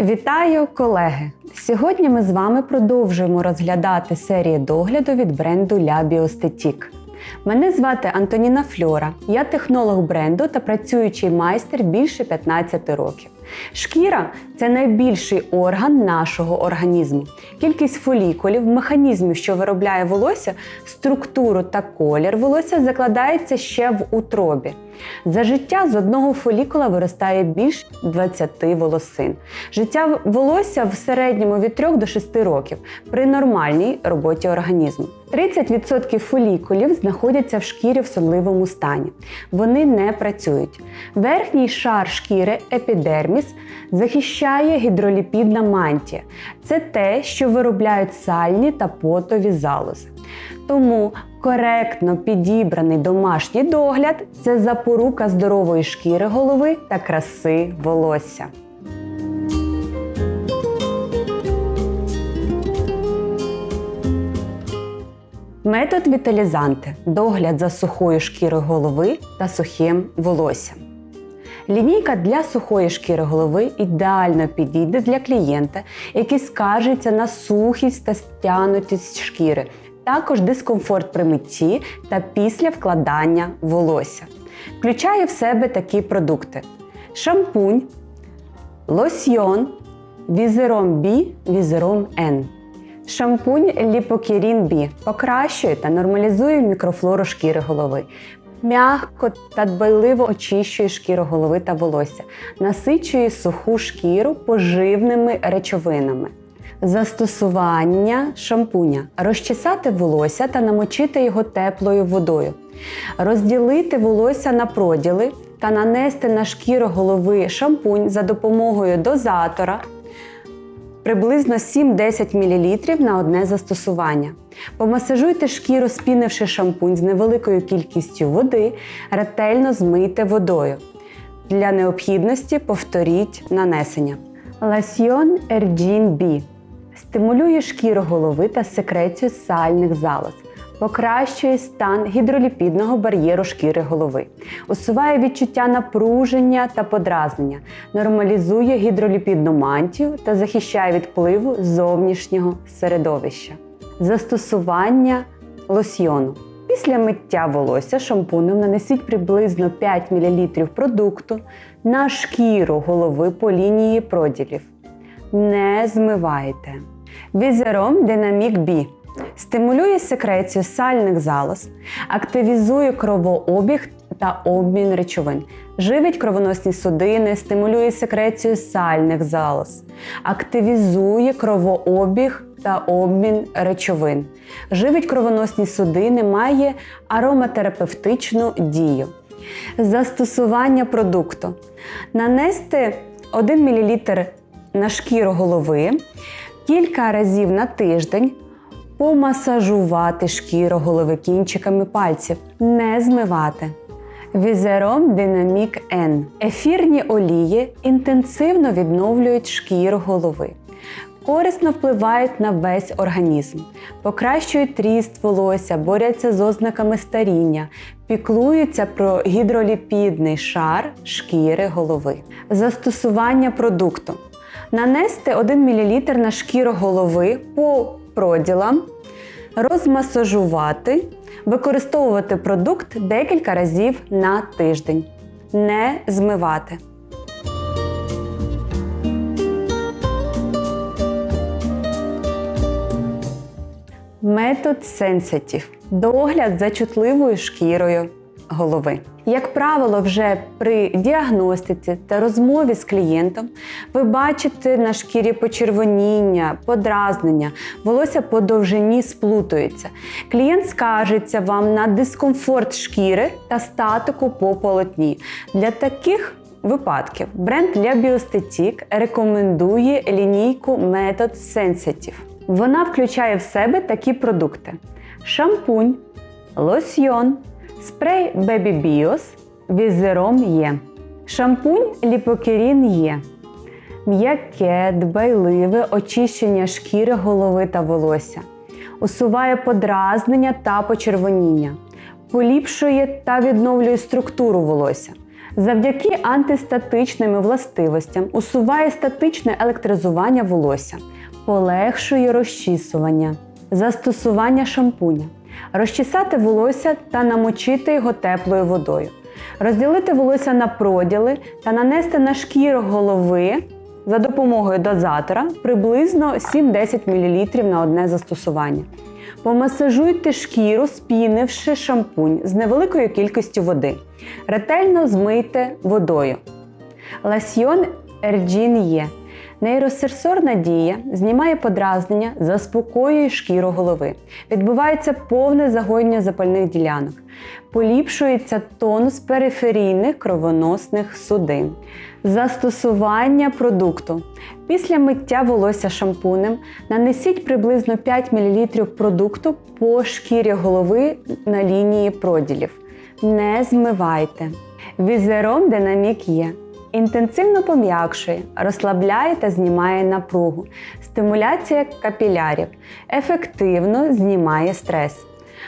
Вітаю, колеги! Сьогодні ми з вами продовжуємо розглядати серію догляду від бренду La Biostetic. Мене звати Антоніна Фльора, я технолог бренду та працюючий майстер більше 15 років. Шкіра це найбільший орган нашого організму. Кількість фолікулів, механізмів, що виробляє волосся, структуру та колір волосся закладається ще в утробі. За життя з одного фолікула виростає більш 20 волосин. Життя волосся в середньому від 3 до 6 років при нормальній роботі організму. 30% фолікулів знаходяться в шкірі в сонливому стані. Вони не працюють. Верхній шар шкіри епідерміс захищає гідроліпідна мантія. Це те, що виробляють сальні та потові залози. Тому коректно підібраний домашній догляд це запорука здорової шкіри голови та краси волосся. Метод віталізанти догляд за сухою шкірою голови та сухим волоссям. Лінійка для сухої шкіри голови ідеально підійде для клієнта, який скаржиться на сухість та стянутість шкіри, також дискомфорт при митті та після вкладання волосся. Включає в себе такі продукти: шампунь, лосьйон, візером B, візером N. Шампунь Ліпокерін Бі покращує та нормалізує мікрофлору шкіри голови. Мягко та дбайливо очищує шкіру голови та волосся, насичує суху шкіру поживними речовинами. Застосування шампуня розчесати волосся та намочити його теплою водою, розділити волосся на проділи та нанести на шкіру голови шампунь за допомогою дозатора приблизно 7-10 мл на одне застосування. Помасажуйте шкіру, спінивши шампунь з невеликою кількістю води, ретельно змийте водою. Для необхідності повторіть нанесення. Ласьйон Ergin B стимулює шкіру голови та секрецію сальних залоз. Покращує стан гідроліпідного бар'єру шкіри голови, усуває відчуття напруження та подразнення, нормалізує гідроліпідну мантію та захищає від впливу зовнішнього середовища. Застосування лосьйону. Після миття волосся шампунем нанесіть приблизно 5 мл продукту на шкіру голови по лінії проділів. Не змивайте. Візером Dynamic B стимулює секрецію сальних залоз, активізує кровообіг та обмін речовин, живить кровоносні судини, стимулює секрецію сальних залоз, активізує кровообіг та обмін речовин, живить кровоносні судини, має ароматерапевтичну дію. Застосування продукту. Нанести 1 мл на шкіру голови кілька разів на тиждень помасажувати шкіру голови кінчиками пальців, не змивати. Візером Dynamic N. Ефірні олії інтенсивно відновлюють шкіру голови. Корисно впливають на весь організм, покращують ріст волосся, борються з ознаками старіння, піклуються про гідроліпідний шар шкіри голови. Застосування продукту. Нанести 1 мл на шкіру голови по проділам, розмасажувати, використовувати продукт декілька разів на тиждень. Не змивати. Метод Sensitive – догляд за чутливою шкірою голови. Як правило, вже при діагностиці та розмові з клієнтом ви бачите на шкірі почервоніння, подразнення, волосся по довжині сплутується. Клієнт скаржиться вам на дискомфорт шкіри та статику по полотні. Для таких випадків бренд La Biostetic рекомендує лінійку Method Sensitive. Вона включає в себе такі продукти: шампунь, лосьйон, спрей Baby Bios, візером є, шампунь Ліпокерін є, м'яке, дбайливе очищення шкіри голови та волосся, усуває подразнення та почервоніння, поліпшує та відновлює структуру волосся. Завдяки антистатичним властивостям усуває статичне електризування волосся, полегшує розчісування, застосування шампуня, розчесати волосся та намочити його теплою водою, розділити волосся на проділи та нанести на шкіру голови за допомогою дозатора приблизно 7-10 мл на одне застосування. Помасажуйте шкіру, спінивши шампунь з невеликою кількістю води. Ретельно змийте водою. Ласьйон Ерджін. Нейросерсорна дія знімає подразнення, заспокоює шкіру голови. Відбувається повне загоєння запальних ділянок. Поліпшується тонус периферійних кровоносних судин. Застосування продукту. Після миття волосся шампунем нанесіть приблизно 5 мл продукту по шкірі голови на лінії проділів. Не змивайте. Візером динамік є. Інтенсивно пом'якшує, розслабляє та знімає напругу. Стимуляція капілярів. Ефективно знімає стрес.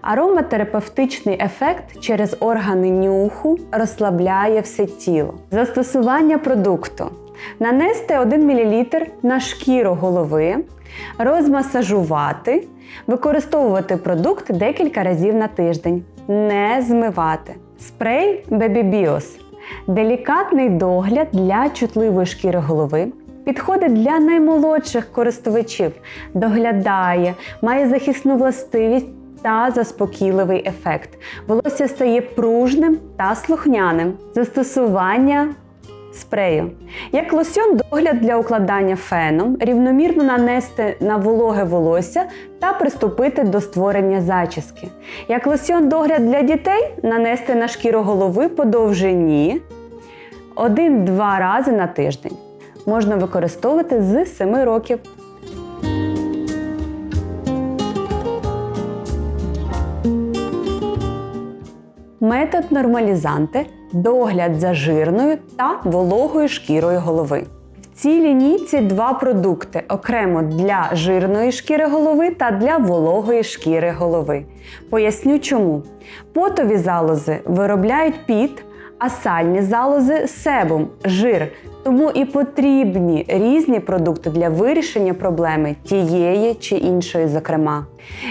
Ароматерапевтичний ефект через органи нюху розслабляє все тіло. Застосування продукту. Нанести 1 мл на шкіру голови, розмасажувати, використовувати продукт декілька разів на тиждень. Не змивати. Спрей Baby Bios. Делікатний догляд для чутливої шкіри голови. Підходить для наймолодших користувачів, доглядає, має захисну властивість та заспокійливий ефект. Волосся стає пружним та слухняним. Застосування спрею. Як лосьон догляд для укладання феном, рівномірно нанести на вологе волосся та приступити до створення зачіски. Як лосьон догляд для дітей нанести на шкіру голови по довжині 1-2 рази на тиждень. Можна використовувати з 7 років. Метод нормалізанти догляд за жирною та вологою шкірою голови. В цій лінійці два продукти окремо для жирної шкіри голови та для вологої шкіри голови. Поясню чому. Потові залози виробляють піт, а сальні залози себум, жир. Тому і потрібні різні продукти для вирішення проблеми тієї чи іншої, зокрема.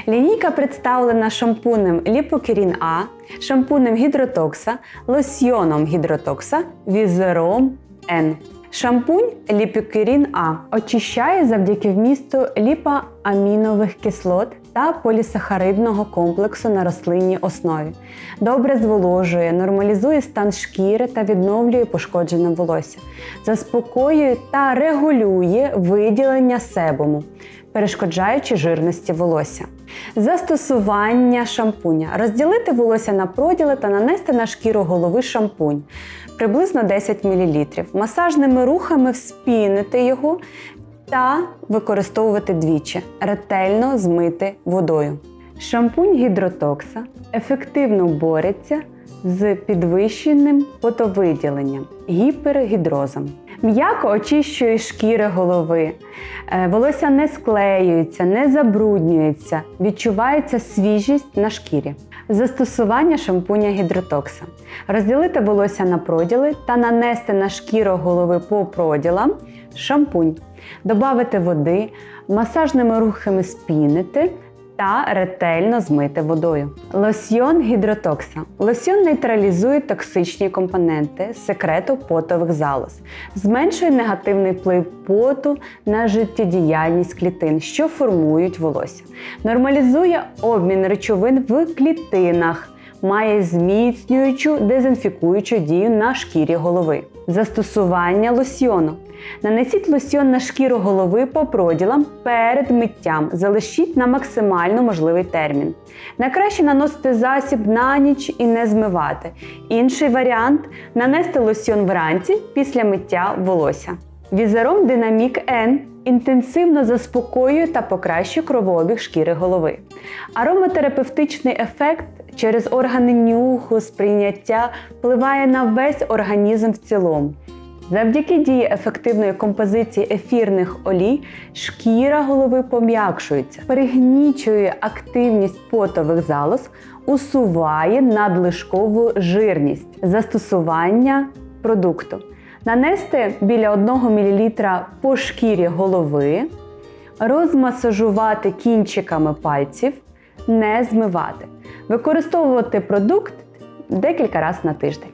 Лінійка представлена шампунем Ліпокерін А, шампунем гідротокса, лосьйоном гідротокса, візером Н. Шампунь Ліпокерін А очищає завдяки вмісту ліпоамінових кислот та полісахаридного комплексу на рослинній основі. Добре зволожує, нормалізує стан шкіри та відновлює пошкоджене волосся, заспокоює та регулює виділення себуму, перешкоджаючи жирності волосся. Застосування шампуня. Розділити волосся на проділи та нанести на шкіру голови шампунь приблизно 10 мл. Масажними рухами вспінити його та використовувати двічі, ретельно змити водою. Шампунь гідротокса ефективно бореться з підвищеним потовиділенням, гіпергідрозом. М'яко очищує шкіри голови, Е, волосся не склеюється, не забруднюється, відчувається свіжість на шкірі. Застосування шампуня гідротокса. Розділити волосся на проділи та нанести на шкіру голови по проділам шампунь. Добавити води, масажними рухами спінити та ретельно змити водою. Лосьйон гідротокса. Лосьйон нейтралізує токсичні компоненти секрету потових залоз, зменшує негативний вплив поту на життєдіяльність клітин, що формують волосся, нормалізує обмін речовин в клітинах. Має зміцнюючу дезінфікуючу дію на шкірі голови. Застосування лосьйону. Нанесіть лосьйон на шкіру голови по проділам перед миттям. Залишіть на максимально можливий термін. Найкраще наносити засіб на ніч і не змивати. Інший варіант нанести лосьйон вранці після миття волосся. Візером Динамік N інтенсивно заспокоює та покращує кровообіг шкіри голови. Ароматерапевтичний ефект через органи нюху, сприйняття впливає на весь організм в цілому. Завдяки дії ефективної композиції ефірних олій шкіра голови пом'якшується, перегнічує активність потових залоз, усуває надлишкову жирність застосування продукту. Нанести біля 1 мл по шкірі голови, розмасажувати кінчиками пальців, не змивати. Використовувати продукт декілька разів на тиждень.